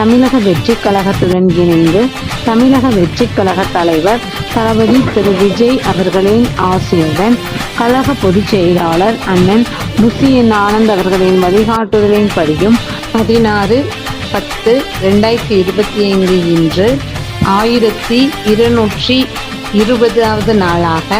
தமிழக வெற்றி கழகத்துடன் இணைந்து தமிழக வெற்றி கழக தலைவர் தளபதி திரு விஜய் அவர்களின் ஆசியுடன் கழக பொதுச் செயலாளர் அண்ணன் முசியன் ஆனந்த் அவர்களின் வழிகாட்டுதலின்படியும் பதினாறு பத்து ரெண்டாயிரத்தி இருபத்தி ஐந்து இன்று ஆயிரத்தி இருநூற்றி இருபதாவது நாளாக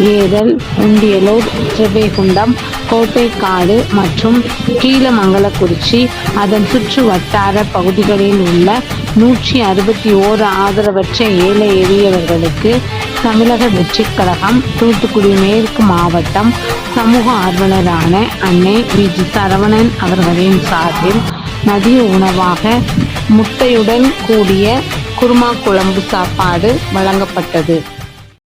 ஏதல் உண்டியலூர் திருவைகுண்டம் கோட்டைக்காடு மற்றும் கீழமங்கலக்குறிச்சி. அதன் சுற்று வட்டார பகுதிகளில் உள்ள நூற்றி அறுபத்தி ஓரு ஆதரவற்ற ஏழை எளியவர்களுக்கு தமிழக வெற்றிக் கழகம் தூத்துக்குடி மேற்கு மாவட்டம் சமூக ஆர்வலரான அன்னை வி. ஜி. சரவணன் அவர்களின் சார்பில் மதிய உணவாக முட்டையுடன் கூடிய குருமா குழம்பு சாப்பாடு வழங்கப்பட்டது.